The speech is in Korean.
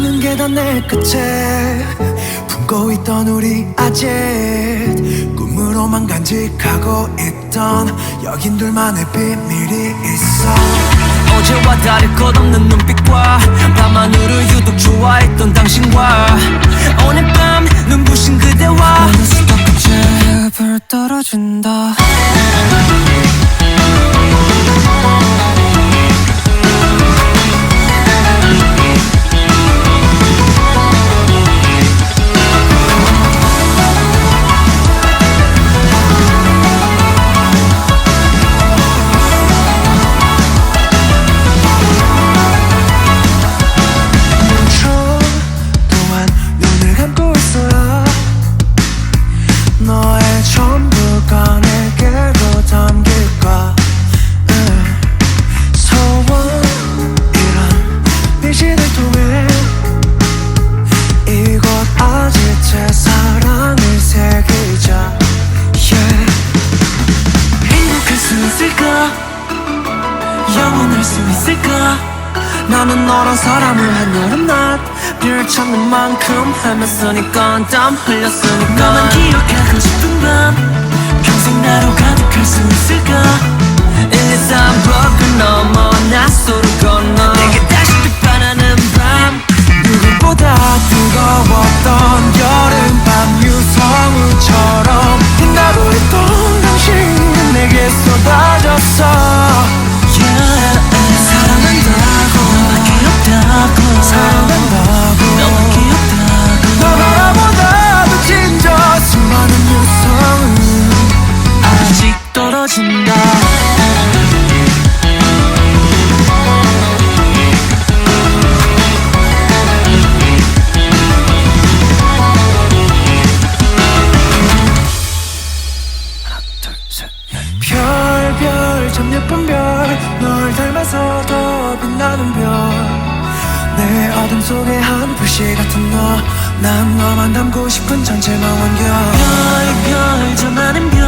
가는 계단 내 끝에 품고 있던 우리 아직 꿈으로만 간직하고 있던 여긴 둘만의 비밀이 있어. 어제와 다를 것 없는 눈빛과 밤하늘을 유독 좋아했던 당신과 오늘 밤 눈부신 그대와 어느새 끝에 불 떨어진다 있을까? 영원할 수 있을까? 나는 너란 사람을 한여름낮 별 찾는 만큼 헤맸으니까 땀 흘렸으니까. 너만 기억하 어둠 속에 한 불씨 같은 너 난 너만 담고 싶은 전체 망원경 별별 저 많은 별